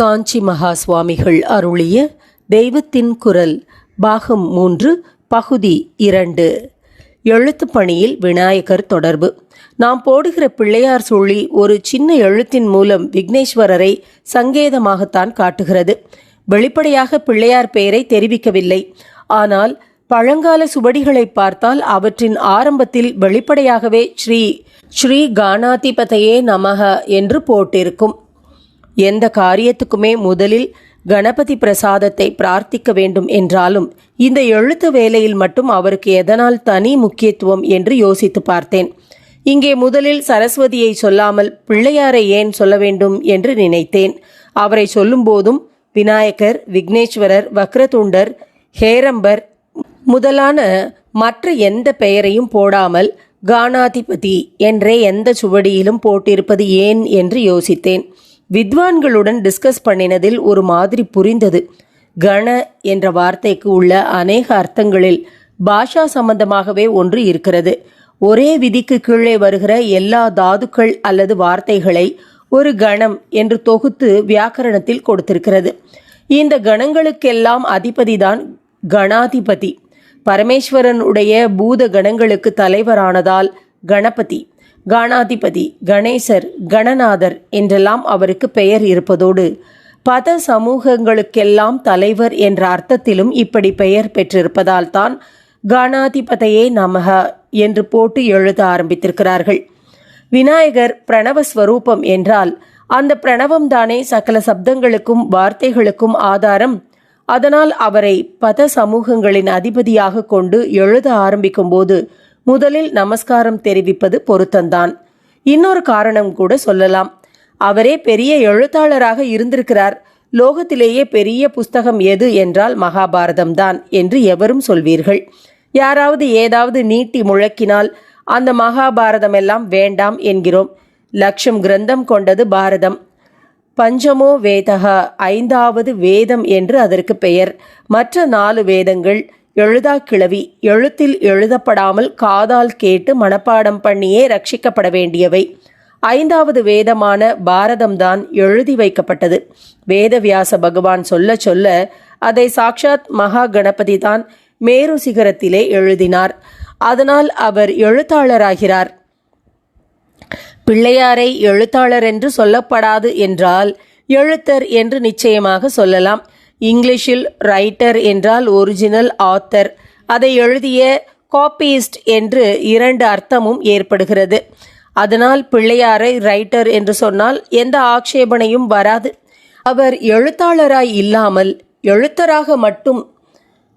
காஞ்சி மகா சுவாமிகள் அருளிய தெய்வத்தின் குரல் பாகம் மூன்று பகுதி இரண்டு. எழுத்து பணியில் விநாயகர் தொடர்பு. நாம் போடுகிற பிள்ளையார் சொல்லி ஒரு சின்ன எழுத்தின் மூலம் விக்னேஸ்வரரை சங்கேதமாகத்தான் காட்டுகிறது. வெளிப்படையாக பிள்ளையார் பெயரை தெரிவிக்கவில்லை. ஆனால் பழங்கால சுவடிகளை பார்த்தால் அவற்றின் ஆரம்பத்தில் வெளிப்படையாகவே ஸ்ரீ ஸ்ரீ கானாதிபதையே நமக என்று போட்டிருக்கும். எந்த காரியத்துக்குமே முதலில் கணபதி பிரசாதத்தை பிரார்த்திக்க வேண்டும் என்றாலும் இந்த எழுத்து வேலையில் மட்டும் அவருக்கு எதனால் தனி முக்கியத்துவம் என்று யோசித்து பார்த்தேன். இங்கே முதலில் சரஸ்வதியை சொல்லாமல் பிள்ளையாரை ஏன் சொல்ல வேண்டும் என்று நினைத்தேன். அவரை சொல்லும்போதும் விநாயகர் விக்னேஸ்வரர் வக்ரதுண்டர் ஹேரம்பர் முதலான மற்ற எந்த பெயரையும் போடாமல் கானாதிபதி என்றே எந்த சுவடியிலும் போட்டிருப்பது ஏன் என்று யோசித்தேன். வித்வான்களுடன் டிஸ்கஸ் பண்ணினதில் ஒரு மாதிரி புரிந்தது. கண என்ற வார்த்தைக்கு உள்ள அநேக அர்த்தங்களில் பாஷா சம்பந்தமாகவே ஒன்று இருக்கிறது. ஒரே விதிக்கு கீழே வருகிற எல்லா தாதுக்கள் அல்லது வார்த்தைகளை ஒரு கணம் என்று தொகுத்து வியாக்கரணத்தில் கொடுத்திருக்கிறது. இந்த கணங்களுக்கெல்லாம் அதிபதிதான் கணாதிபதி. பரமேஸ்வரனுடைய பூத கணங்களுக்கு தலைவரானதால் கணபதி. கணாதிபதி கணேசர் கணநாதர் என்றெல்லாம் அவருக்கு பெயர் இருப்பதோடு பத சமூகங்களுக்கெல்லாம் தலைவர் என்ற அர்த்தத்திலும் இப்படி பெயர் பெற்றிருப்பதால் தான் கணாதிபதையே நமக என்று போட்டு எழுத ஆரம்பித்திருக்கிறார்கள். விநாயகர் பிரணவ ஸ்வரூபம் என்றால் அந்த பிரணவம்தானே சகல சப்தங்களுக்கும் வார்த்தைகளுக்கும் ஆதாரம். அதனால் அவரை பத சமூகங்களின் அதிபதியாக கொண்டு எழுத ஆரம்பிக்கும் போது முதலில் நமஸ்காரம் தெரிவிப்பது பொருத்தந்தான் இன்னொரு காரணம் கூட சொல்லலாம். அவரே பெரிய எழுத்தாளராக இருந்திருக்கிறார். லோகத்திலேயே பெரிய புஸ்தகம் எது என்றால் மகாபாரதம் தான் என்று எவரும் சொல்வீர்கள். யாராவது ஏதாவது நீட்டி முழக்கினால் அந்த மகாபாரதம் எல்லாம் வேண்டாம் என்கிறோம். லட்சம் கிரந்தம் கொண்டது பாரதம். பஞ்சமோ வேதகா ஐந்தாவது வேதம் என்று அதற்கு பெயர். மற்ற நாலு வேதங்கள் எழுதா கிளவி எழுத்தில் எழுதப்படாமல் காதால் கேட்டு மனப்பாடம் பண்ணியே ரட்சிக்கப்பட வேண்டியவை. ஐந்தாவது வேதமான பாரதம்தான் எழுதி வைக்கப்பட்டது. வேதவியாச பகவான் சொல்ல சொல்ல அதை சாக்ஷாத் மகா கணபதி தான் மேரு சிகரத்திலே எழுதினார். அதனால் அவர் எழுத்தாளராகிறார். பிள்ளையாரை எழுத்தாளர் என்று சொல்லப்படாது என்றால் எழுத்தர் என்று நிச்சயமாக சொல்லலாம். இங்கிலீஷில் ரைட்டர் என்றால் ஒரிஜினல் ஆத்தர் அதை எழுதிய காப்பியிஸ்ட் என்று இரண்டு அர்த்தமும் ஏற்படுகிறது. அதனால் பிள்ளையாரை ரைட்டர் என்று சொன்னால் எந்த ஆக்ஷேபனையும் வராது. அவர் எழுத்தாளராய் இல்லாமல் எழுத்தராக மட்டும்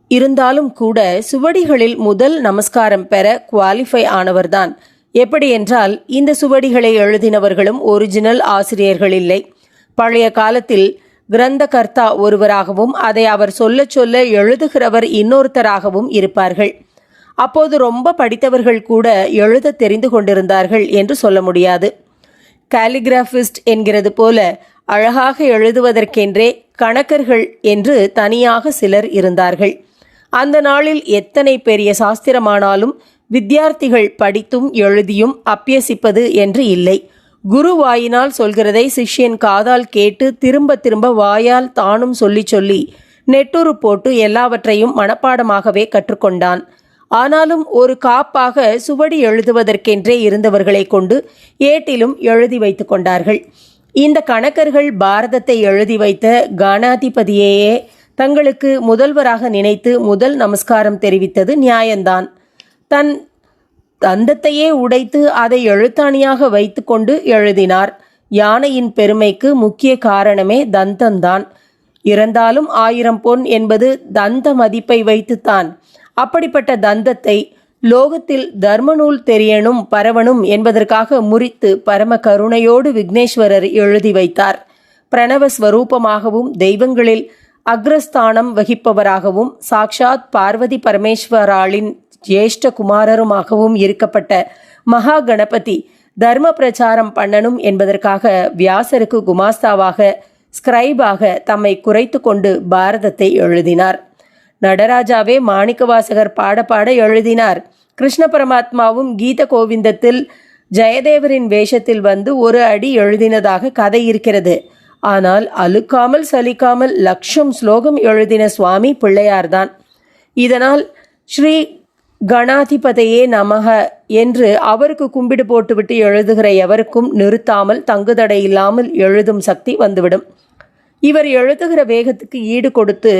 இருந்தாலும் கூட சுவடிகளில் முதல் நமஸ்காரம் பெற குவாலிஃபை ஆனவர்தான். எப்படி என்றால் இந்த சுவடிகளை எழுதினவர்களும் ஒரிஜினல் ஆசிரியர்கள் இல்லை. பழைய காலத்தில் கிரந்தகர்த்தா ஒருவராகவும் அதை அவர் சொல்ல சொல்ல எழுதுகிறவர் இன்னொருத்தராகவும் இருப்பார்கள். அப்போது ரொம்ப படித்தவர்கள் கூட எழுத தெரிந்து கொண்டிருந்தார்கள் என்று சொல்ல முடியாது. காலிகிராஃபிஸ்ட் என்கிறது போல அழகாக எழுதுவதற்கென்றே கணக்கர்கள் என்று தனியாக சிலர் இருந்தார்கள். அந்த நாளில் எத்தனை பெரிய சாஸ்திரமானாலும் வித்தியார்த்திகள் படித்தும் எழுதியும் அப்பியசிப்பது என்று இல்லை. குரு வாயினால் சொல்கிறதை சிஷ்யன் காதால் கேட்டு திரும்ப திரும்ப வாயால் தானும் சொல்லி சொல்லி நெட்டுரு போட்டு எல்லாவற்றையும் மனப்பாடமாகவே கற்றுக்கொண்டான். ஆனாலும் ஒரு காப்பாக சுவடி எழுதுவதற்கென்றே இருந்தவர்களை கொண்டு ஏட்டிலும் எழுதி வைத்து கொண்டார்கள். இந்த கணக்கர்கள் பாரதத்தை எழுதி வைத்த கானாதிபதியையே தங்களுக்கு முதல்வராக நினைத்து முதல் நமஸ்காரம் தெரிவித்தது நியாயந்தான். தன் தந்தத்தையே உடைத்து அதை எழுத்தாணியாக வைத்துக்கொண்டு எழுதினார். யானையின் பெருமைக்கு முக்கிய காரணமே தந்தந்தான் இறந்தாலும் ஆயிரம் பொன் என்பது தந்த மதிப்பை வைத்துத்தான். அப்படிப்பட்ட தந்தத்தை லோகத்தில் தர்மநூல் தெரியணும் பரவணும் என்பதற்காக முறித்து பரம கருணையோடு விக்னேஸ்வரர் எழுதி வைத்தார். பிரணவ ஸ்வரூபமாகவும் தெய்வங்களில் அக்ரஸ்தானம் வகிப்பவராகவும் சாக்ஷாத் பார்வதி பரமேஸ்வராளின் ஜேஷ்ட குமாரருமாகவும் இருக்கப்பட்ட மகா கணபதி தர்ம பிரச்சாரம் பண்ணணும் என்பதற்காக வியாசருக்கு குமாஸ்தாவாக ஸ்கிரைபாக தம்மை குறைத்து கொண்டு பாரதத்தை எழுதினார். நடராஜாவே மாணிக்கவாசகர் பாட பாட எழுதினார். கிருஷ்ண பரமாத்மாவும் கீத கோவிந்தத்தில் ஜெயதேவரின் வேஷத்தில் வந்து ஒரு அடி எழுதினதாக கதை இருக்கிறது. ஆனால் அழுக்காமல் சலிக்காமல் லட்சம் ஸ்லோகம் எழுதின சுவாமி பிள்ளையார்தான். இதனால் ஸ்ரீ கணாதிபதையே நமக என்று அவருக்கு கும்பிடு போட்டுவிட்டு எழுதுகிற எவருக்கும் நிறுத்தாமல் தங்குதடை இல்லாமல் எழுதும் சக்தி வந்துவிடும். இவர் எழுதுகிற வேகத்துக்கு ஈடு கொடுத்து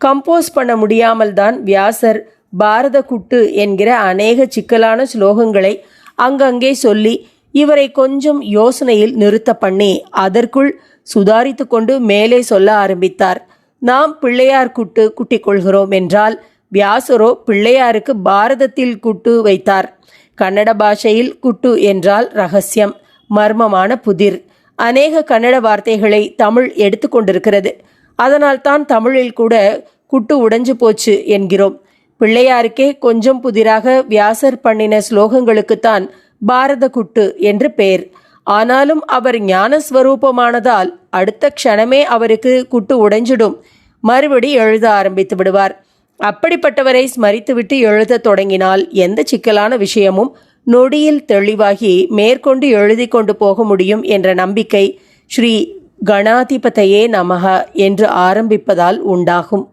கம்போஸ் பண்ண முடியாமல் தான் வியாசர் பாரத குட்டு என்கிற அநேக சிக்கலான ஸ்லோகங்களை அங்கங்கே சொல்லி இவரை கொஞ்சம் யோசனையில் நிறுத்த பண்ணி அதற்குள் சுதாரித்து கொண்டு மேலே சொல்ல ஆரம்பித்தார். நாம் பிள்ளையார் குட்டு குட்டிக் கொள்கிறோம் என்றால் வியாசரோ பிள்ளையாருக்கு பாரதத்தில் குட்டு வைத்தார். கன்னட பாஷையில் குட்டு என்றால் ரகசியம். மர்மமான புதிர். அநேக கன்னட வார்த்தைகளை தமிழ் எடுத்துக்கொண்டிருக்கிறது அதனால் தான் தமிழில் கூட குட்டு உடைஞ்சு போச்சு என்கிறோம். பிள்ளையாருக்கே கொஞ்சம் புதிராக வியாசர் பண்ணின ஸ்லோகங்களுக்குத்தான் பாரத குட்டு என்று பெயர். ஆனாலும் அவர் ஞானஸ்வரூபமானதால் அடுத்த க்ஷணமே அவருக்கு குட்டு உடைஞ்சிடும். மறுபடி எழுத ஆரம்பித்து விடுவார். அப்படிப்பட்டவரை ஸ்மரித்துவிட்டு எழுதத் தொடங்கினால் எந்த சிக்கலான விஷயமும் நொடியில் தெளிவாகி மேற்கொண்டு எழுதி கொண்டு போக முடியும் என்ற நம்பிக்கை ஸ்ரீ கணாதிபதையே நமக என்று ஆரம்பிப்பதால் உண்டாகும்.